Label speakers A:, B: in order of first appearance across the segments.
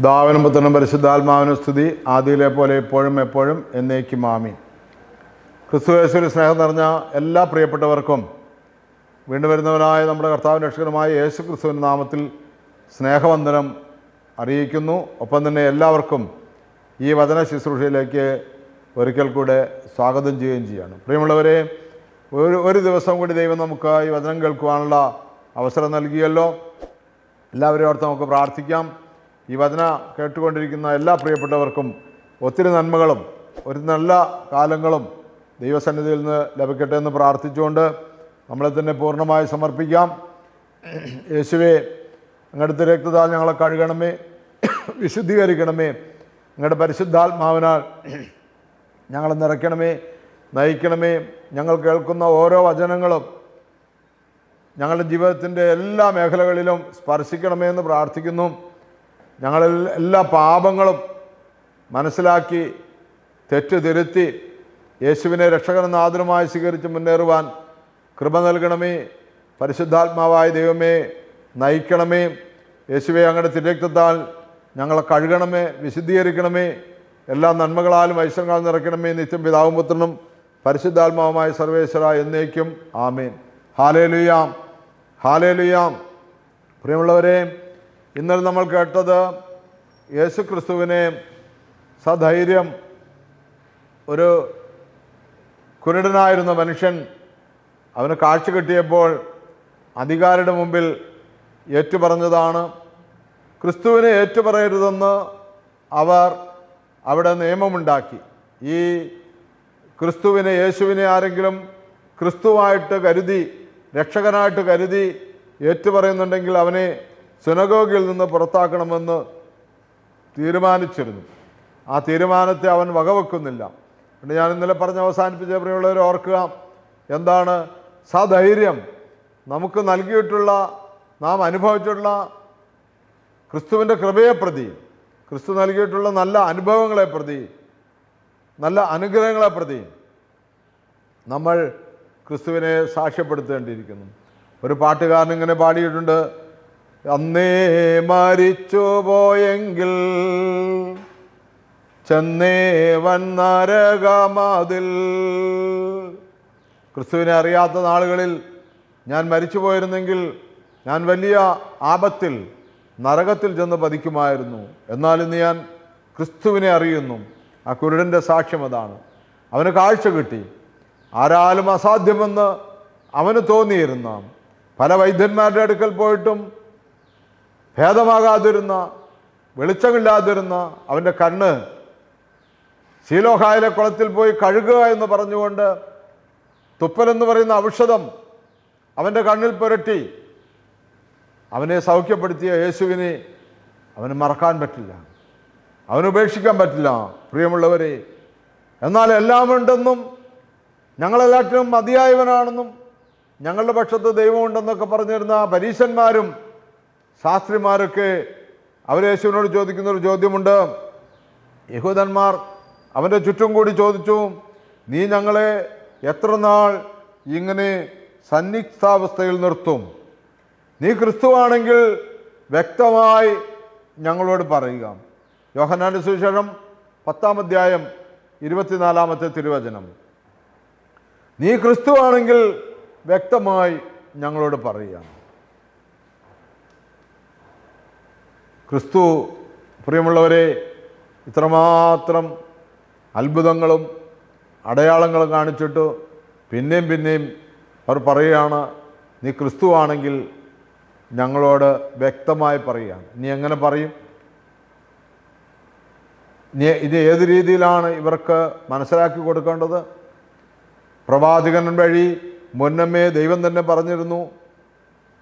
A: ദാവനും പുത്രനും പരിശുദ്ധാത്മാവിനും സ്തുതി. ആദിയിലെ പോലെ ഇപ്പോഴും എപ്പോഴും എന്നേക്കും ആമീൻ. ക്രിസ്തുവേശ്വരി സ്നേഹം നിറഞ്ഞ എല്ലാ പ്രിയപ്പെട്ടവർക്കും വീണ്ടും വരുന്നവനായ നമ്മുടെ കർത്താവിന്റെ രക്ഷകനുമായ യേശു ക്രിസ്തുവിന്റെ നാമത്തിൽ സ്നേഹവന്ദനം അറിയിക്കുന്നു. ഒപ്പം തന്നെ എല്ലാവർക്കും ഈ വചന ശുശ്രൂഷയിലേക്ക് ഒരിക്കൽ കൂടെ സ്വാഗതം ചെയ്യുകയും ചെയ്യാണ്. പ്രിയമുള്ളവരെ ഒരു ഒരു ദിവസം കൂടി ദൈവം നമുക്ക് ഈ വചനം കേൾക്കുവാനുള്ള അവസരം നൽകിയല്ലോ. എല്ലാവരും ഓർത്ത് നമുക്ക് പ്രാർത്ഥിക്കാം. ഈ വചന കേട്ടുകൊണ്ടിരിക്കുന്ന എല്ലാ പ്രിയപ്പെട്ടവർക്കും ഒത്തിരി നന്മകളും ഒരു നല്ല കാലങ്ങളും ദൈവസന്നിധിയിൽ നിന്ന് ലഭിക്കട്ടെ എന്ന് പ്രാർത്ഥിച്ചുകൊണ്ട് നമ്മളെ തന്നെ പൂർണമായി സമർപ്പിക്കാം. യേശുവെ അങ്ങടുത്ത രക്തതാൽ ഞങ്ങളെ കഴുകണമേ വിശുദ്ധീകരിക്കണമേ അങ്ങയുടെ പരിശുദ്ധാത്മാവിനാൽ ഞങ്ങളെ നിറയ്ക്കണമേ നയിക്കണമേ ഞങ്ങൾ കേൾക്കുന്ന ഓരോ വചനങ്ങളും ഞങ്ങളുടെ ജീവിതത്തിന്റെ എല്ലാ മേഖലകളിലും സ്പർശിക്കണമേ എന്ന് പ്രാർത്ഥിക്കുന്നു. ഞങ്ങളിൽ എല്ലാ പാപങ്ങളും മനസ്സിലാക്കി തെറ്റുതിരുത്തി യേശുവിനെ രക്ഷകനെന്ന് ആദരമായി സ്വീകരിച്ച് മുന്നേറുവാൻ കൃപ നൽകണമേ. പരിശുദ്ധാത്മാവായ ദൈവമേ നയിക്കണമേ. യേശുവെ അങ്ങയുടെ തിരക്തത്താൽ ഞങ്ങളെ കഴുകണമേ വിശുദ്ധീകരിക്കണമേ. എല്ലാ നന്മകളാലും ഐശ്വര്യങ്ങളും നിറയ്ക്കണമേ. നിത്യം പിതാവും പുത്രനും പരിശുദ്ധാത്മാവുമായ സർവേശ്വര എന്നേക്കും. ആമേൻ. ഹാലേലുയാം. ഹാലേലുയാം. പ്രിയമുള്ളവരെ ഇന്നലെ നമ്മൾ കേട്ടത് യേശു ക്രിസ്തുവിനെ സധൈര്യം ഒരു കുരുടനായിരുന്ന മനുഷ്യൻ അവന് കാഴ്ച കിട്ടിയപ്പോൾ അധികാരിയുടെ മുമ്പിൽ ഏറ്റുപറഞ്ഞതാണ്. ക്രിസ്തുവിനെ ഏറ്റുപറയരുതെന്ന് അവർ അവിടെ നിയമമുണ്ടാക്കി. ഈ ക്രിസ്തുവിനെ യേശുവിനെ ആരെങ്കിലും ക്രിസ്തുവായിട്ട് കരുതി രക്ഷകനായിട്ട് കരുതി ഏറ്റുപറയുന്നുണ്ടെങ്കിൽ അവനെ സുനഗോഗിൽ നിന്ന് പുറത്താക്കണമെന്ന് തീരുമാനിച്ചിരുന്നു. ആ തീരുമാനത്തെ അവൻ വകവെക്കുന്നില്ല. പിന്നെ ഞാൻ ഇന്നലെ പറഞ്ഞ് അവസാനിപ്പിച്ച പ്രിയമുള്ളവർ ഓർക്കുക എന്താണ്? സധൈര്യം. നമുക്ക് നൽകിയിട്ടുള്ള നാം അനുഭവിച്ചിട്ടുള്ള ക്രിസ്തുവിന്റെ കൃപയെ പ്രതി ക്രിസ്തു നൽകിയിട്ടുള്ള നല്ല അനുഭവങ്ങളെ പ്രതി നല്ല അനുഗ്രഹങ്ങളെ പ്രതി നമ്മൾ ക്രിസ്തുവിനെ സാക്ഷ്യപ്പെടുത്തേണ്ടിയിരിക്കുന്നു. ഒരു പാട്ടുകാരൻ ഇങ്ങനെ പാടിയിട്ടുണ്ട് അന്നേ മരിച്ചു പോയെങ്കിൽ ചെന്നേ വന്നരകമതിൽ ക്രിസ്തുവിനെ അറിയാത്ത നാളുകളിൽ ഞാൻ മരിച്ചു പോയിരുന്നെങ്കിൽ ഞാൻ വലിയ ആപത്തിൽ നരകത്തിൽ ചെന്ന് പതിക്കുമായിരുന്നു. എന്നാൽ ഇന്ന് ഞാൻ ക്രിസ്തുവിനെ അറിയുന്നു. ആ കുരുടന്റെ സാക്ഷ്യം അതാണ്. അവന് കാഴ്ച കിട്ടി. ആരാലും അസാധ്യമെന്ന് അവന് തോന്നിയിരുന്ന. പല വൈദ്യന്മാരുടെ അടുക്കൽ പോയിട്ടും ഭേദമാകാതിരുന്ന വെളിച്ചമില്ലാതിരുന്ന അവന്റെ കണ്ണ് ശീലോഹായിലെ കുളത്തിൽ പോയി കഴുകുക എന്ന് പറഞ്ഞുകൊണ്ട് തുപ്പലെന്ന് പറയുന്ന ഔഷധം അവന്റെ കണ്ണിൽ പുരട്ടി. അവനെ സൗഖ്യപ്പെടുത്തിയ യേശുവിനെ അവന് മറക്കാൻ പറ്റില്ല. അവന് ഉപേക്ഷിക്കാൻ പറ്റില്ല പ്രിയമുള്ളവരെ. എന്നാൽ എല്ലാം ഉണ്ടെന്നും ഞങ്ങളെല്ലാറ്റിനും മതിയായവനാണെന്നും ഞങ്ങളുടെ പക്ഷത്ത് ദൈവമുണ്ടെന്നൊക്കെ പറഞ്ഞിരുന്ന പരീശന്മാരും ശാസ്ത്രിമാരൊക്കെ അവർ യേശുവിനോട് ചോദിക്കുന്ന ഒരു ചോദ്യമുണ്ട്. യഹൂദന്മാർ അവന്റെ ചുറ്റും കൂടി ചോദിച്ചു നീ ഞങ്ങളെ എത്ര നാൾ ഇങ്ങനെ സന്നിഗ്ധാവസ്ഥയിൽ നിർത്തും? നീ ക്രിസ്തുവാണെങ്കിൽ വ്യക്തമായി ഞങ്ങളോട് പറയുക. യോഹനാന്റെ സുവിശേഷം പത്താം അധ്യായം ഇരുപത്തിനാലാമത്തെ തിരുവചനം. നീ ക്രിസ്തുവാണെങ്കിൽ വ്യക്തമായി ഞങ്ങളോട് പറയുക. ക്രിസ്തു പ്രിയമുള്ളവരെ ഇത്രമാത്രം അത്ഭുതങ്ങളും അടയാളങ്ങളും കാണിച്ചിട്ട് പിന്നെയും പിന്നെയും അവർ പറയുകയാണ് നീ ക്രിസ്തുവാണെങ്കിൽ ഞങ്ങളോട് വ്യക്തമായി പറയുകയാണ്. നീ എങ്ങനെ പറയും? നീ ഇത് ഏത് രീതിയിലാണ് ഇവർക്ക് മനസ്സിലാക്കി കൊടുക്കേണ്ടത്? പ്രവാചകൻ വഴി മുന്നമേ ദൈവം തന്നെ പറഞ്ഞിരുന്നു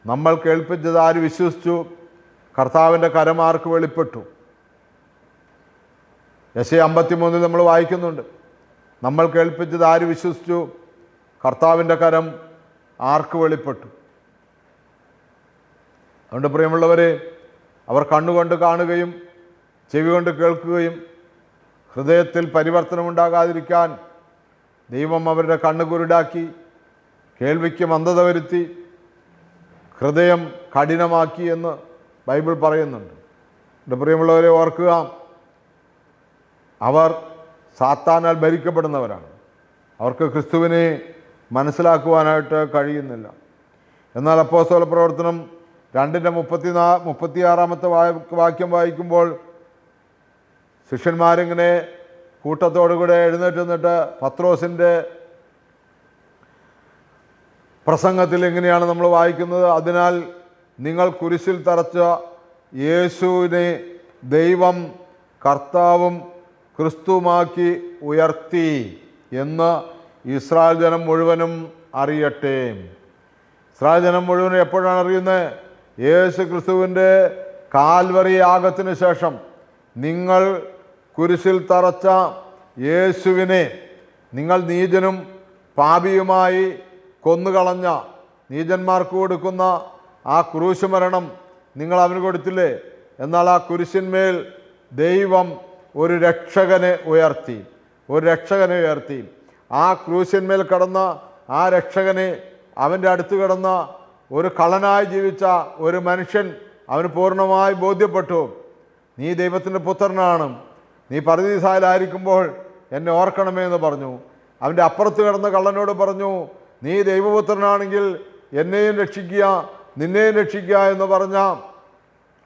A: നമ്മൾ കേൾപ്പിച്ചത് ആര് വിശ്വസിച്ചു? കർത്താവിന്റെ കരമാർക്ക് വെളിപ്പെട്ടു. യശ അമ്പത്തിമൂന്നിൽ നമ്മൾ വായിക്കുന്നുണ്ട്. നമ്മൾ കേൾപ്പിച്ചത് ആര് വിശ്വസിച്ചു? കർത്താവിന്റെ കരം ആർക്ക് വെളിപ്പെട്ടു? അതുകൊണ്ട് പ്രിയമുള്ളവരെ അവർ കണ്ണുകൊണ്ട് കാണുകയും ചെവി കൊണ്ട് കേൾക്കുകയും ഹൃദയത്തിൽ പരിവർത്തനമുണ്ടാകാതിരിക്കാൻ ദൈവം അവരുടെ കണ്ണ് കുരുടാക്കി കേൾവിക്ക് മന്ദത വരുത്തി ഹൃദയം കഠിനമാക്കി എന്ന് ബൈബിൾ പറയുന്നുണ്ട്. എന്റെ പ്രിയമുള്ളവരെ ഓർക്കുക അവർ സാത്താനാൽ ഭരിക്കപ്പെടുന്നവരാണ്. അവർക്ക് ക്രിസ്തുവിനെ മനസ്സിലാക്കുവാനായിട്ട് കഴിയുന്നില്ല. എന്നാൽ അപ്പോസ്തല പ്രവർത്തനം രണ്ടിന്റെ മുപ്പത്തി നാ മുപ്പത്തിയാറാമത്തെ വാക്യം വായിക്കുമ്പോൾ ശിഷ്യന്മാരിങ്ങനെ കൂട്ടത്തോടുകൂടെ എഴുന്നേറ്റ് നിന്നിട്ട് പത്രോസിന്റെ പ്രസംഗത്തിൽ എങ്ങനെയാണ് നമ്മൾ വായിക്കുന്നത്? അതിനാൽ നിങ്ങൾ കുരിശിൽ തറച്ച യേശുവിനെ ദൈവം കർത്താവും ക്രിസ്തുമാക്കി ഉയർത്തി എന്ന് ഇസ്രായേൽ ജനം മുഴുവനും അറിയട്ടെ. ഇസ്രായേൽ ജനം മുഴുവനും എപ്പോഴാണ് അറിയുന്നത് യേശു ക്രിസ്തുവിന്റെ കാൽവറി യാഗത്തിന് ശേഷം. നിങ്ങൾ കുരിശിൽ തറച്ച യേശുവിനെ നിങ്ങൾ നീചനും പാപിയുമായി കൊന്നുകളഞ്ഞ നീചന്മാർക്ക് കൊടുക്കുന്ന ആ ക്രൂശ് മരണം നിങ്ങൾ അവന് കൊടുത്തില്ലേ? എന്നാൽ ആ കുരിശിന്മേൽ ദൈവം ഒരു രക്ഷകനെ ഉയർത്തി ഒരു രക്ഷകനെ ഉയർത്തി. ആ ക്രൂശിന്മേൽ കടന്ന ആ രക്ഷകനെ അവന്റെ അടുത്ത് കിടന്ന ഒരു കള്ളനായി ജീവിച്ച ഒരു മനുഷ്യൻ അവന് പൂർണമായി ബോധ്യപ്പെട്ടു. നീ ദൈവത്തിന്റെ പുത്രനാണ്. നീ പരദീസായിലായിരിക്കുമ്പോൾ എന്നെ ഓർക്കണമേ എന്ന് പറഞ്ഞു. അവന്റെ അപ്പുറത്ത് കിടന്ന കള്ളനോട് പറഞ്ഞു നീ ദൈവപുത്രനാണെങ്കിൽ എന്നെയും രക്ഷിക്കുക നിന്നെയും രക്ഷിക്കുക എന്ന് പറഞ്ഞ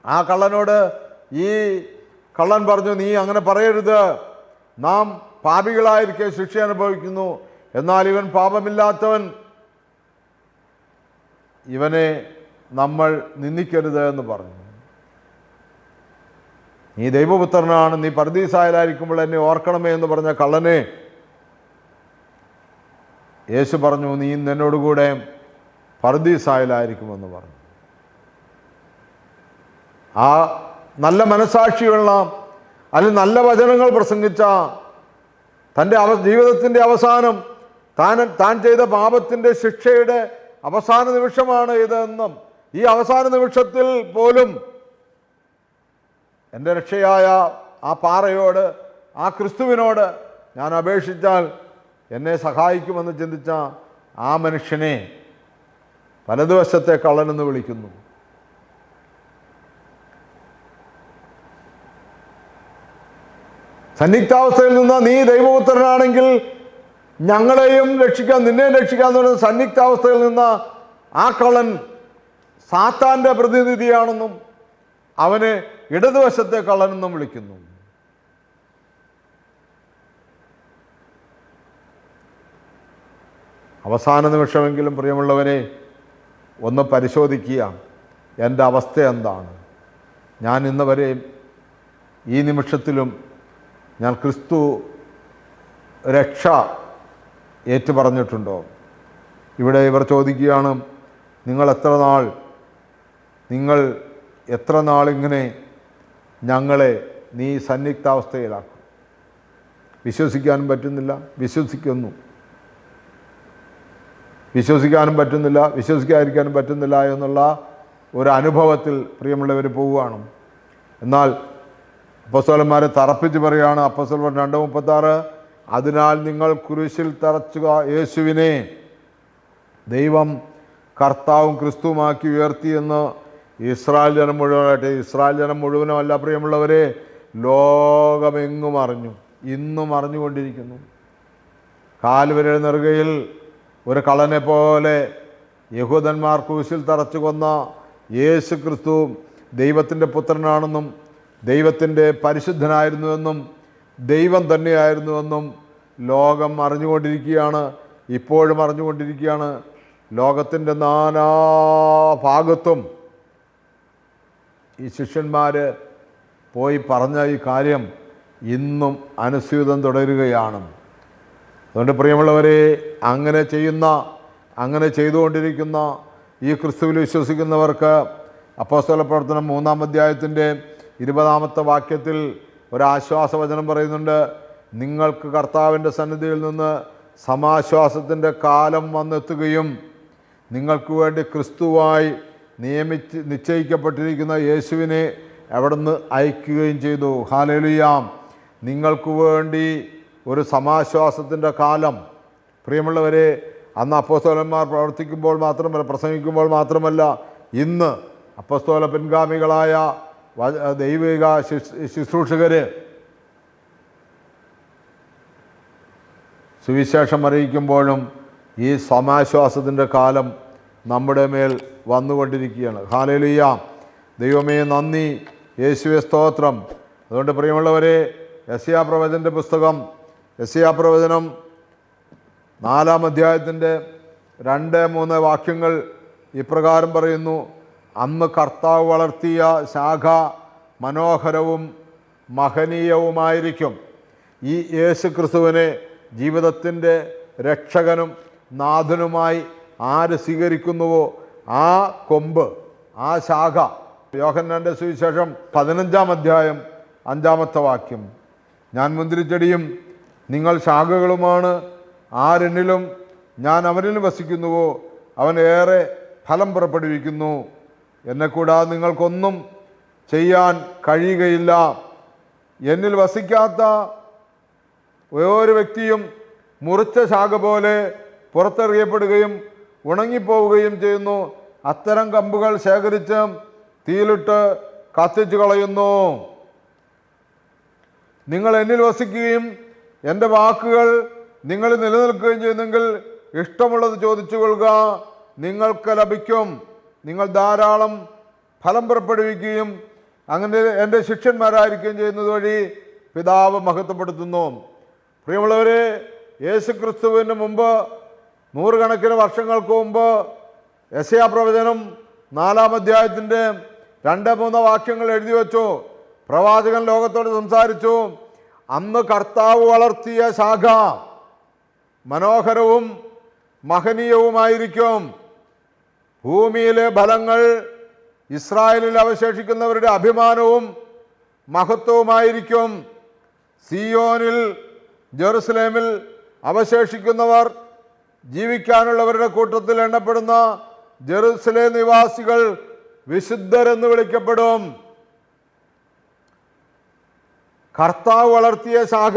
A: ആ കള്ളനോട് ഈ കള്ളൻ പറഞ്ഞു നീ അങ്ങനെ പറയരുത്. നാം പാപികളായിരിക്കെ ശിക്ഷ അനുഭവിക്കുന്നു. എന്നാൽ ഇവൻ പാപമില്ലാത്തവൻ. ഇവനെ നമ്മൾ നിന്ദിക്കരുത് എന്ന് പറഞ്ഞു. നീ ദൈവപുത്രനാണ് നീ പരദീസായാലായിരിക്കുമ്പോൾ എന്നെ ഓർക്കണമേ എന്ന് പറഞ്ഞ കള്ളനെ യേശു പറഞ്ഞു നീ നിന്നോടുകൂടെ പർദീസായാലായിരിക്കുമെന്ന് പറഞ്ഞു. ആ നല്ല മനസാക്ഷിയുള്ള അല്ലെങ്കിൽ നല്ല വചനങ്ങൾ പ്രസംഗിച്ച തന്റെ അവ ജീവിതത്തിന്റെ അവസാനം താൻ താൻ ചെയ്ത പാപത്തിന്റെ ശിക്ഷയുടെ അവസാന നിമിഷമാണ് ഇതെന്നും ഈ അവസാന നിമിഷത്തിൽ പോലും എന്റെ രക്ഷയായ ആ പാറയോട് ആ ക്രിസ്തുവിനോട് ഞാൻ അപേക്ഷിച്ചാൽ എന്നെ സഹായിക്കുമെന്ന് ചിന്തിച്ച ആ മനുഷ്യനെ വലതുവശത്തെ കള്ളനെന്ന് വിളിക്കുന്നു. സന്നിഗ്ധാവസ്ഥയിൽ നിന്ന് നീ ദൈവപുത്രനാണെങ്കിൽ ഞങ്ങളെയും രക്ഷിക്കാൻ നിന്നെയും രക്ഷിക്കാൻ എന്ന് പറയുന്ന സന്നിഗ്ധാവസ്ഥയിൽ നിന്ന് ആ കള്ളൻ സാത്താന്റെ പ്രതിനിധിയാണെന്നും അവന് ഇടതുവശത്തെ കള്ളനെന്നും വിളിക്കുന്നു. അവസാന നിമിഷമെങ്കിലും പ്രിയമുള്ളവരെ ഒന്ന് പരിശോധിക്കുക. എന്റെ അവസ്ഥ എന്താണ്? ഞാൻ ഇന്ന് വരെ ഈ നിമിഷത്തിലും ഞാൻ ക്രിസ്തു രക്ഷ ഏറ്റുപറഞ്ഞിട്ടുണ്ടോ? ഇവിടെ ഇവർ ചോദിക്കുകയാണ് നിങ്ങൾ എത്ര നാൾ നിങ്ങൾ എത്ര നാളിങ്ങനെ ഞങ്ങളെ നീ സന്നിഗ്ധാവസ്ഥയിലാക്കും? വിശ്വസിക്കാനും പറ്റുന്നില്ല. വിശ്വസിക്കുന്നു. വിശ്വസിക്കാനും പറ്റുന്നില്ല വിശ്വസിക്കാതിരിക്കാനും പറ്റുന്നില്ല എന്നുള്ള ഒരു അനുഭവത്തിൽ പ്രിയമുള്ളവർ പോവുകയാണ്. എന്നാൽ അപ്പസ്തോലന്മാരെ തറപ്പിച്ച് പറയുകയാണ് അപ്പസ്തോലൻ രണ്ട് മുപ്പത്താറ് അതിനാൽ നിങ്ങൾ കുരിശിൽ തറച്ചുക യേശുവിനെ. ദൈവം കർത്താവും ക്രിസ്തുവുമാക്കി ഉയർത്തിയെന്ന് ഇസ്രായേൽ ജനം മുഴുവനായിട്ട് ഇസ്രായേൽ ജനം മുഴുവനും അല്ല പ്രിയമുള്ളവരെ ലോകമെങ്ങും അറിഞ്ഞു ഇന്നും അറിഞ്ഞുകൊണ്ടിരിക്കുന്നു. കാൽവരൽ നെറുകയിൽ ഒരു കള്ളനെ പോലെ യഹൂദന്മാർ ക്രൂശിൽ തറച്ചു കൊന്ന യേശു ക്രിസ്തു ദൈവത്തിന്റെ പുത്രനാണെന്നും ദൈവത്തിന്റെ പരിശുദ്ധനായിരുന്നുവെന്നും ദൈവം തന്നെയായിരുന്നുവെന്നും ലോകം അറിഞ്ഞുകൊണ്ടിരിക്കുകയാണ് ഇപ്പോഴും അറിഞ്ഞുകൊണ്ടിരിക്കുകയാണ്. ലോകത്തിന്റെ നാനാ ഭാഗത്തും ഈ ശിഷ്യന്മാർ പോയി പറഞ്ഞ ഈ കാര്യം ഇന്നും അനുസ്യൂതം തുടരുകയാണ്. അതുകൊണ്ട് പ്രിയമുള്ളവരെ അങ്ങനെ ചെയ്യുന്ന അങ്ങനെ ചെയ്തുകൊണ്ടിരിക്കുന്ന ഈ ക്രിസ്തുവിൽ വിശ്വസിക്കുന്നവർക്ക് അപ്പോസ്തല പ്രവർത്തനം മൂന്നാം അധ്യായത്തിന്റെ ഇരുപതാമത്തെ വാക്യത്തിൽ ഒരാശ്വാസവചനം പറയുന്നുണ്ട്. നിങ്ങൾക്ക് കർത്താവിന്റെ സന്നിധിയിൽ നിന്ന് സമാശ്വാസത്തിന്റെ കാലം വന്നെത്തുകയും നിങ്ങൾക്ക് വേണ്ടി ക്രിസ്തുവായി നിയമിച്ച് നിശ്ചയിക്കപ്പെട്ടിരിക്കുന്ന യേശുവിനെ അവിടുന്ന് അയക്കുകയും ചെയ്തു. ഹാലലുയാം. നിങ്ങൾക്ക് വേണ്ടി ഒരു സമാശ്വാസത്തിന്റെ കാലം. പ്രിയമുള്ളവരെ അന്ന് അപ്പോസ്തോലന്മാർ പ്രവർത്തിക്കുമ്പോൾ മാത്രമല്ല പ്രസംഗിക്കുമ്പോൾ മാത്രമല്ല ഇന്ന് അപ്പസ്തോല പിൻഗാമികളായ ദൈവിക ശുശ്രൂഷകർ സുവിശേഷം അറിയിക്കുമ്പോഴും ഈ സമാശ്വാസത്തിന്റെ കാലം നമ്മുടെ മേൽ വന്നുകൊണ്ടിരിക്കുകയാണ്. ഹാലലുയ്യ ദൈവമേ നന്ദി. യേശുവെ സ്തോത്രം. അതുകൊണ്ട് പ്രിയമുള്ളവരെ യസിയ പ്രവചന്റെ പുസ്തകം യസിയാ പ്രവചനം നാലാം അധ്യായത്തിന്റെ രണ്ട് മൂന്ന് വാക്യങ്ങൾ ഇപ്രകാരം പറയുന്നു. അന്ന് കർത്താവ് വളർത്തിയ ശാഖ മനോഹരവും മഹനീയവുമായിരിക്കും. ഈ യേശു ക്രിസ്തുവിനെ ജീവിതത്തിന്റെ രക്ഷകനും നാഥനുമായി ആര് സ്വീകരിക്കുന്നുവോ ആ കൊമ്പ് ആ ശാഖ. യോഹന്നാന്റെ സുവിശേഷം പതിനഞ്ചാം അധ്യായം അഞ്ചാമത്തെ വാക്യം. ഞാൻ മുന്തിരിച്ചെടിയും നിങ്ങൾ ശാഖകളുമാണ്. ആരെന്നിലും ഞാൻ അവനിലും വസിക്കുന്നുവോ അവൻ ഏറെ ഫലം പുറപ്പെടുവിക്കുന്നു. എന്നെ കൂടാതെ നിങ്ങൾക്കൊന്നും ചെയ്യാൻ കഴിയുകയില്ല. എന്നിൽ വസിക്കാത്ത ഒരു വ്യക്തിയും മുറിച്ച ശാഖ പോലെ പുറത്തെറിയപ്പെടുകയും ഉണങ്ങിപ്പോവുകയും ചെയ്യുന്നു. അത്തരം കമ്പുകൾ ശേഖരിച്ച് തീയിലിട്ട് കത്തിച്ചു കളയുന്നു നിങ്ങൾ എന്നിൽ വസിക്കുകയും എന്റെ വാക്കുകൾ നിങ്ങൾ നിലനിൽക്കുകയും ചെയ്യുന്നെങ്കിൽ ഇഷ്ടമുള്ളത് ചോദിച്ചു കൊള്ളുക നിങ്ങൾക്ക് ലഭിക്കും. നിങ്ങൾ ധാരാളം ഫലം പുറപ്പെടുവിക്കുകയും അങ്ങനെ എന്റെ ശിഷ്യന്മാരായിരിക്കുകയും ചെയ്യുന്നത് വഴി പിതാവ് മഹത്വപ്പെടുത്തുന്നു. പ്രിയമുള്ളവരെ യേശു ക്രിസ്തുവിന് മുമ്പ് നൂറുകണക്കിന് വർഷങ്ങൾക്ക് മുമ്പ് യശയാ പ്രവചനം നാലാം അധ്യായത്തിന്റെ രണ്ട് മൂന്ന് വാക്യങ്ങൾ എഴുതി വച്ചു. പ്രവാചകൻ ലോകത്തോട് സംസാരിച്ചു. അന്ന് കർത്താവ് വളർത്തിയ ശാഖ മനോഹരവും മഹനീയവുമായിരിക്കും. ഭൂമിയിലെ ഫലങ്ങൾ ഇസ്രായേലിൽ അവശേഷിക്കുന്നവരുടെ അഭിമാനവും മഹത്വവുമായിരിക്കും. സിയോനിൽ ജെറുസലേമിൽ അവശേഷിക്കുന്നവർ ജീവിക്കാനുള്ളവരുടെ കൂട്ടത്തിൽ എണ്ണപ്പെടുന്ന ജെറുസലേം നിവാസികൾ വിശുദ്ധരെന്ന് വിളിക്കപ്പെടും. കർത്താവ് വളർത്തിയ ശാഖ.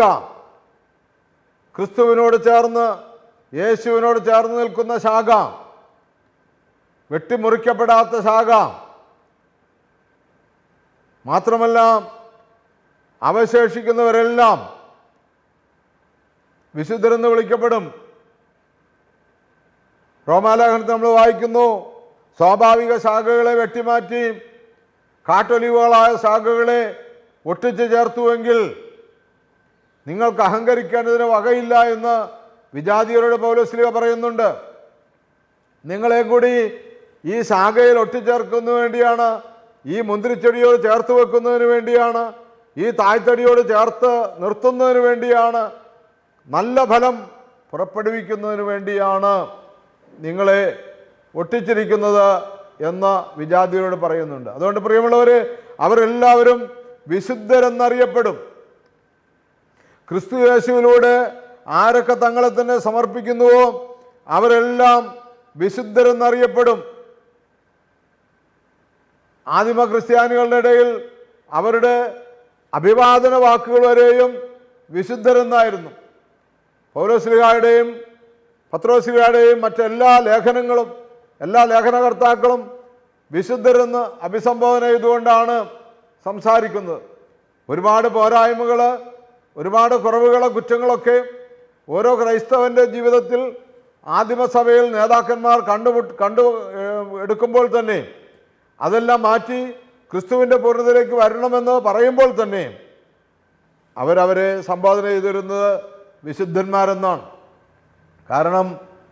A: ക്രിസ്തുവിനോട് ചേർന്ന് യേശുവിനോട് ചേർന്ന് നിൽക്കുന്ന ശാഖ. വെട്ടിമുറിക്കപ്പെടാത്ത ശാഖ. മാത്രമല്ല അവശേഷിക്കുന്നവരെല്ലാം വിശുദ്ധരെന്ന് വിളിക്കപ്പെടും. റോമാലേഖനത്തിൽ നമ്മൾ വായിക്കുന്നു സ്വാഭാവിക ശാഖകളെ വെട്ടിമാറ്റി കാട്ടൊലിവുകളായ ശാഖകളെ ഒട്ടിച്ചു ചേർത്തുവെങ്കിൽ നിങ്ങൾക്ക് അഹങ്കരിക്കേണ്ടതിന് വകയില്ല എന്ന് വിജാതിയരോട് പൗലോസ്ലിക പറയുന്നുണ്ട്. നിങ്ങളെ കൂടി ഈ ശാഖയിൽ ഒട്ടിച്ചേർക്കുന്നതിന് വേണ്ടിയാണ് ഈ മുന്തിരിച്ചെടിയോട് ചേർത്ത് വെക്കുന്നതിന് വേണ്ടിയാണ് ഈ തായ്തടിയോട് ചേർത്ത് നിർത്തുന്നതിന് വേണ്ടിയാണ് നല്ല ഫലം പുറപ്പെടുവിക്കുന്നതിന് വേണ്ടിയാണ് നിങ്ങളെ ഒട്ടിച്ചിരിക്കുന്നത് എന്ന് വിജാതിയരോട് പറയുന്നുണ്ട്. അതുകൊണ്ട് പ്രിയമുള്ളവർ അവരെല്ലാവരും വിശുദ്ധരെന്നറിയപ്പെടും. ക്രിസ്തു യേശുവിലൂടെ ആരൊക്കെ തങ്ങളെ തന്നെ സമർപ്പിക്കുന്നുവോ അവരെല്ലാം വിശുദ്ധരെന്നറിയപ്പെടും. ആദിമ ക്രിസ്ത്യാനികളുടെ ഇടയിൽ അവരുടെ അഭിവാദന വാക്കുകൾ വരെയും വിശുദ്ധരെന്നായിരുന്നു. പൗരശ്രീകാരുടെയും പത്രോശ്രീകാരുടെയും മറ്റെല്ലാ ലേഖനങ്ങളും എല്ലാ ലേഖനകർത്താക്കളും വിശുദ്ധരെന്ന് അഭിസംബോധന ചെയ്തുകൊണ്ടാണ് സംസാരിക്കുന്നത്. ഒരുപാട് പോരായ്മകൾ ഒരുപാട് കുറവുകൾ കുറ്റങ്ങളൊക്കെ ഓരോ ക്രൈസ്തവന്റെ ജീവിതത്തിൽ ആദിമസഭയിൽ നേതാക്കന്മാർ കണ്ടു കണ്ടു എടുക്കുമ്പോൾ തന്നെ അതെല്ലാം മാറ്റി ക്രിസ്തുവിന്റെ പൂർണതയിലേക്ക് വരണമെന്ന് പറയുമ്പോൾ തന്നെ അവരവരെ സംബോധന ചെയ്തിരുന്നത് വിശുദ്ധന്മാരെന്നാണ്. കാരണം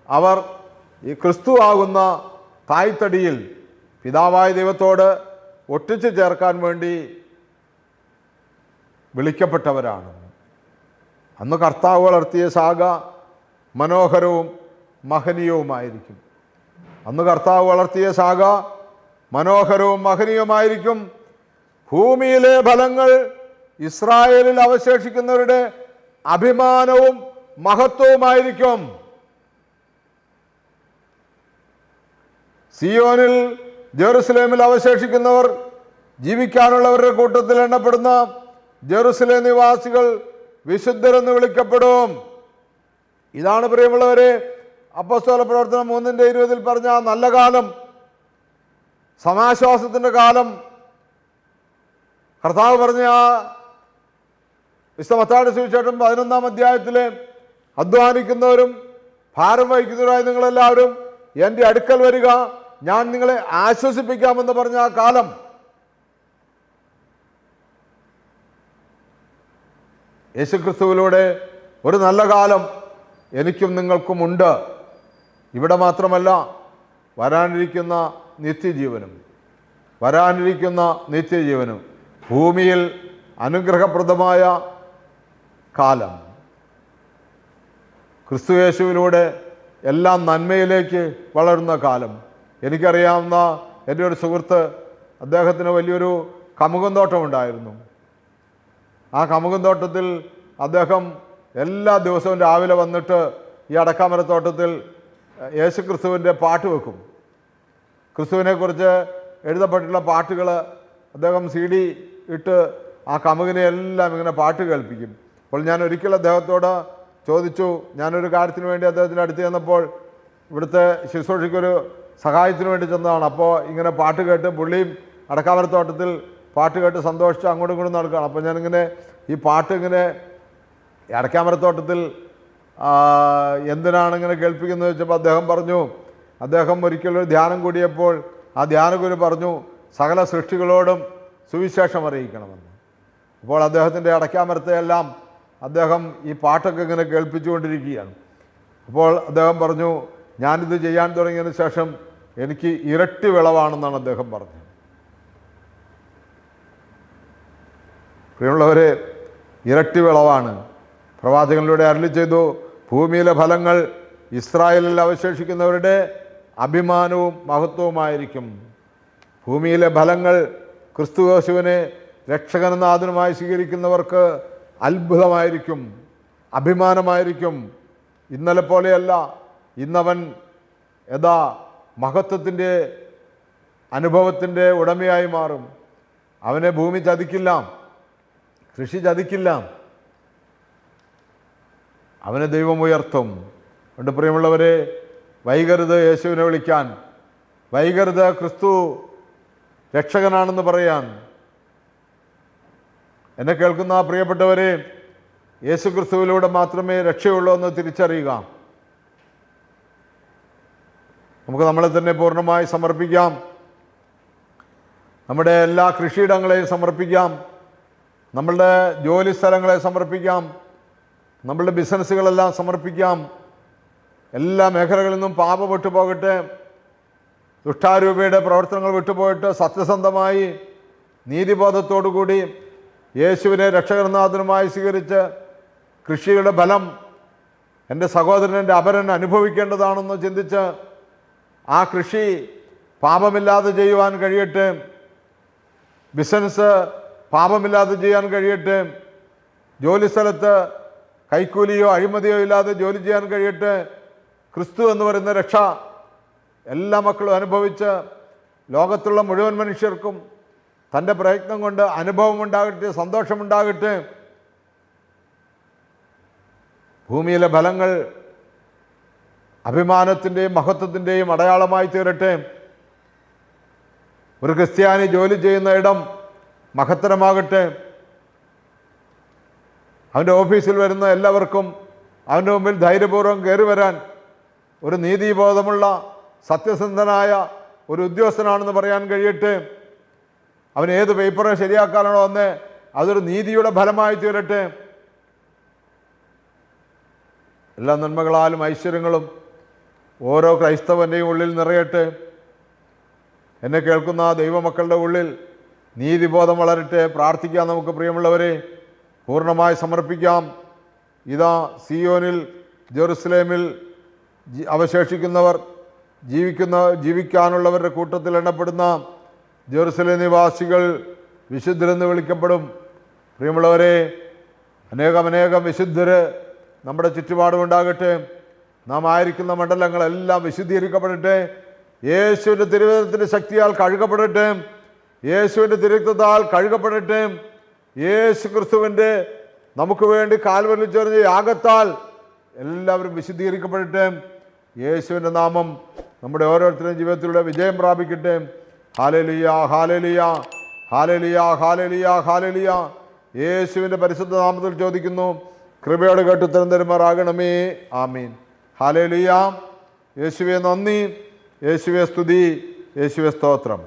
A: അവർ ഈ ക്രിസ്തു ആകുന്ന തായ്തടിയിൽ പിതാവായ ദൈവത്തോട് ഒട്ടിച്ചു ചേർക്കാൻ വേണ്ടി വിളിക്കപ്പെട്ടവരാണ്. അന്ന് കർത്താവ് വളർത്തിയ സാഗ മനോഹരവും മഹനീയവുമായിരിക്കും. അന്ന് കർത്താവ് വളർത്തിയ സാഗ മനോഹരവും മഹനീയവുമായിരിക്കും. ഭൂമിയിലെ ഫലങ്ങൾ ഇസ്രായേലിൽ അവശേഷിക്കുന്നവരുടെ അഭിമാനവും മഹത്വവുമായിരിക്കും. സിയോനിൽ ജെറുസലേമിൽ അവശേഷിക്കുന്നവർ ജീവിക്കാനുള്ളവരുടെ കൂട്ടത്തിൽ എണ്ണപ്പെടുന്ന ജെറുസലേം നിവാസികൾ വിശുദ്ധരെന്ന് വിളിക്കപ്പെടും. ഇതാണ് പ്രിയമുള്ളവരെ അപ്പസ്തോല പ്രവർത്തനം മൂന്നിന്റെ ഇരുപതിൽ പറഞ്ഞ നല്ല കാലം സമാശ്വാസത്തിന്റെ കാലം. കർത്താവ് പറഞ്ഞ ആ വിശ്വമത്താട് സുവിശേഷം പതിനൊന്നാം അധ്യായത്തിലെ അധ്വാനിക്കുന്നവരും ഭാരം വഹിക്കുന്നവരായ നിങ്ങളെല്ലാവരും എന്റെ അടുക്കൽ വരിക. ഞാൻ നിങ്ങളെ ആശ്വസിപ്പിക്കാമെന്ന് പറഞ്ഞ ആ കാലം. യേശുക്രിസ്തുവിലൂടെ ഒരു നല്ല കാലം എനിക്കും നിങ്ങൾക്കുമുണ്ട് ഇവിടെ മാത്രമല്ല വരാനിരിക്കുന്ന നിത്യജീവനും വരാനിരിക്കുന്ന നിത്യജീവനും ഭൂമിയിൽ അനുഗ്രഹപ്രദമായ കാലം. ക്രിസ്തുയേശുവിലൂടെ എല്ലാം നന്മയിലേക്ക് വളരുന്ന കാലം. എനിക്കറിയാവുന്ന എന്റെ ഒരു സുഹൃത്ത് അദ്ദേഹത്തിന് വലിയൊരു കമുകം തോട്ടമുണ്ടായിരുന്നു ആ കമുകം തോട്ടത്തിൽ അദ്ദേഹം എല്ലാ ദിവസവും രാവിലെ വന്നിട്ട് ഈ അടക്കാമരത്തോട്ടത്തിൽ യേശു ക്രിസ്തുവിന്റെ പാട്ട് വെക്കും. ക്രിസ്തുവിനെക്കുറിച്ച് എഴുതപ്പെട്ടിട്ടുള്ള പാട്ടുകൾ അദ്ദേഹം സി ഡി ഇട്ട് ആ കമുകിനെ എല്ലാം ഇങ്ങനെ പാട്ട് കേൾപ്പിക്കും. അപ്പോൾ ഞാൻ ഒരിക്കൽ അദ്ദേഹത്തോട് ചോദിച്ചു ഞാനൊരു കാര്യത്തിന് വേണ്ടി അദ്ദേഹത്തിന്റെ അടുത്ത് ചെന്നപ്പോൾ ഇവിടുത്തെ ശുശ്രൂഷയ്ക്കൊരു സഹായത്തിന് വേണ്ടി ചെന്നതാണ്. അപ്പോൾ ഇങ്ങനെ പാട്ട് കേട്ട് പുള്ളിയും അടക്കാവരത്തോട്ടത്തിൽ പാട്ട് കേട്ട് സന്തോഷിച്ച് അങ്ങോട്ടും ഇങ്ങോട്ടും നടക്കുകയാണ്. അപ്പോൾ ഞാനിങ്ങനെ ഈ പാട്ട് ഇങ്ങനെ അടക്കാമരത്തോട്ടത്തിൽ എന്തിനാണ് ഇങ്ങനെ കേൾപ്പിക്കുന്നത് ചോദിച്ചപ്പോൾ അദ്ദേഹം പറഞ്ഞു അദ്ദേഹം ഒരിക്കലൊരു ധ്യാനം കൂടിയപ്പോൾ ആ ധ്യാനഗുരു പറഞ്ഞു സകല സൃഷ്ടികളോടും സുവിശേഷം അറിയിക്കണമെന്ന്. അപ്പോൾ അദ്ദേഹത്തിന്റെ എല്ലാം അദ്ദേഹം ഈ പാട്ടൊക്കെ ഇങ്ങനെ കേൾപ്പിച്ചുകൊണ്ടിരിക്കുകയാണ്. അപ്പോൾ അദ്ദേഹം പറഞ്ഞു ഞാനിത് ചെയ്യാൻ തുടങ്ങിയതിന് ശേഷം എനിക്ക് ഇരട്ടി വിളവാണെന്നാണ് അദ്ദേഹം പറഞ്ഞത്. പ്രിയമുള്ളവരെ ഇരട്ടി വിളവാണ്. പ്രവാചകനിലൂടെ അരളി ചെയ്തു ഭൂമിയിലെ ഫലങ്ങൾ ഇസ്രായേലിൽ അവശേഷിക്കുന്നവരുടെ അഭിമാനവും മഹത്വവുമായിരിക്കും. ഭൂമിയിലെ ഫലങ്ങൾ ക്രിസ്തു ക്രിസ്തുയേശുവിനെ രക്ഷകനാഥനുമായി സ്വീകരിക്കുന്നവർക്ക് അത്ഭുതമായിരിക്കും അഭിമാനമായിരിക്കും. ഇന്നലെ പോലെയല്ല ഇന്നവൻ യഥാ മഹത്വത്തിന്റെ അനുഭവത്തിന്റെ ഉടമയായി മാറും. അവനെ ഭൂമി ചതിക്കില്ല. കൃഷി ചതിക്കില്ല. അവനെ ദൈവം ഉയർത്തും. അതുകൊണ്ട് പ്രിയമുള്ളവരെ വൈകരുത് യേശുവിനെ വിളിക്കാൻ. വൈകരുത് ക്രിസ്തു രക്ഷകനാണെന്ന് പറയാൻ. എന്നെ കേൾക്കുന്ന പ്രിയപ്പെട്ടവരെ യേശു ക്രിസ്തുവിലൂടെ മാത്രമേ രക്ഷയുള്ളൂ എന്ന് തിരിച്ചറിയുക. നമുക്ക് നമ്മളെ തന്നെ പൂർണമായി സമർപ്പിക്കാം. നമ്മുടെ എല്ലാ കൃഷിയിടങ്ങളെയും സമർപ്പിക്കാം. നമ്മളുടെ ജോലി സ്ഥലങ്ങളെ സമർപ്പിക്കാം. നമ്മളുടെ ബിസിനസ്സുകളെല്ലാം സമർപ്പിക്കാം. എല്ലാ മേഖലകളിൽ നിന്നും പാപ വിട്ടുപോകട്ടെ ദുഷ്ടാരൂപയുടെ പ്രവർത്തനങ്ങൾ വിട്ടുപോയിട്ട് സത്യസന്ധമായി നീതിബോധത്തോടുകൂടി യേശുവിനെ രക്ഷകർനാഥനുമായി സ്വീകരിച്ച് കൃഷിയുടെ ഫലം എന്റെ സഹോദരൻ എന്റെ അപരൻ അനുഭവിക്കേണ്ടതാണെന്ന് ചിന്തിച്ച് ആ കൃഷി പാപമില്ലാതെ ചെയ്യുവാൻ കഴിയട്ടെ. ബിസിനസ് പാപമില്ലാതെ ചെയ്യാൻ കഴിയട്ടെ. ജോലി സ്ഥലത്ത് കൈക്കൂലിയോ അഴിമതിയോ ഇല്ലാതെ ജോലി ചെയ്യാൻ കഴിയട്ടെ. ക്രിസ്തു എന്ന് പറയുന്ന രക്ഷ എല്ലാ മക്കളും അനുഭവിച്ച് ലോകത്തുള്ള മുഴുവൻ മനുഷ്യർക്കും തന്റെ പ്രയത്നം കൊണ്ട് അനുഭവം അനുഭവമുണ്ടാകട്ടെ സന്തോഷമുണ്ടാകട്ടെ. ഭൂമിയിലെ ഫലങ്ങൾ അഭിമാനത്തിന്റെയും മഹത്വത്തിന്റെയും അടയാളമായി തീരട്ടെ. ഒരു ക്രിസ്ത്യാനി ജോലി ചെയ്യുന്ന ഇടം മഹത്തരമാകട്ടെ. അവന്റെ ഓഫീസിൽ വരുന്ന എല്ലാവർക്കും അവന്റെ മുമ്പിൽ ധൈര്യപൂർവം കയറി വരാൻ ഒരു നീതിബോധമുള്ള സത്യസന്ധനായ ഒരു ഉദ്യോഗസ്ഥനാണെന്ന് പറയാൻ കഴിയട്ടെ. അവൻ ഏത് പേപ്പറെ ശരിയാക്കാനാണോ വന്ന് അതൊരു നീതിയുടെ ഫലമായി തീരട്ടെ. എല്ലാ നന്മകളാലും ഐശ്വര്യങ്ങളും ഓരോ ക്രൈസ്തവന്റെയും ഉള്ളിൽ നിറയട്ടെ. എന്നെ കേൾക്കുന്ന ദൈവമക്കളുടെ ഉള്ളിൽ നീതിബോധം വളരട്ടെ. പ്രാർത്ഥിക്കാം നമുക്ക് പ്രിയമുള്ളവരെ. പൂർണമായി സമർപ്പിക്കാം. ഇതാ സിയോനിൽ ജെറുസലേമിൽ അവശേഷിക്കുന്നവർ ജീവിക്കുന്ന ജീവിക്കാനുള്ളവരുടെ കൂട്ടത്തിൽ എണ്ണപ്പെടുന്ന ജെറുസലേം നിവാസികൾ വിശുദ്ധരെന്ന് വിളിക്കപ്പെടും. പ്രിയമുള്ളവരെ അനേകം അനേകം വിശുദ്ധർ നമ്മുടെ ചുറ്റുപാടുമുണ്ടാകട്ടെ. നാം ആയിരിക്കുന്ന മണ്ഡലങ്ങളെല്ലാം വിശുദ്ധീകരിക്കപ്പെടട്ടെ. യേശുവിന്റെ തിരുവേദനത്തിന്റെ ശക്തിയാൽ കഴുകപ്പെടട്ടെ. യേശുവിന്റെ തിരുക്തത്താൽ കഴുകപ്പെടട്ടെ. യേശു ക്രിസ്തുവിന്റെ നമുക്ക് വേണ്ടി കാൽവരിൽ ചേർന്ന യാഗത്താൽ എല്ലാവരും വിശുദ്ധീകരിക്കപ്പെടട്ടെ. യേശുവിന്റെ നാമം നമ്മുടെ ഓരോരുത്തരുടെയും ജീവിതത്തിലൂടെ വിജയം പ്രാപിക്കട്ടെ. ഹാലലിയ ഹാലലിയ ഹാലലിയ ഹാലലിയ ഹാലലിയ. യേശുവിന്റെ പരിശുദ്ധ നാമത്തിൽ ചോദിക്കുന്നു. കൃപയോട് കേട്ടുത്തരം തരുമാറാകണമേ. ആമീൻ. ഹാലലിയ. യേശുവെ നന്ദി. യേശുവെ സ്തുതി. യേശുവെ സ്തോത്രം.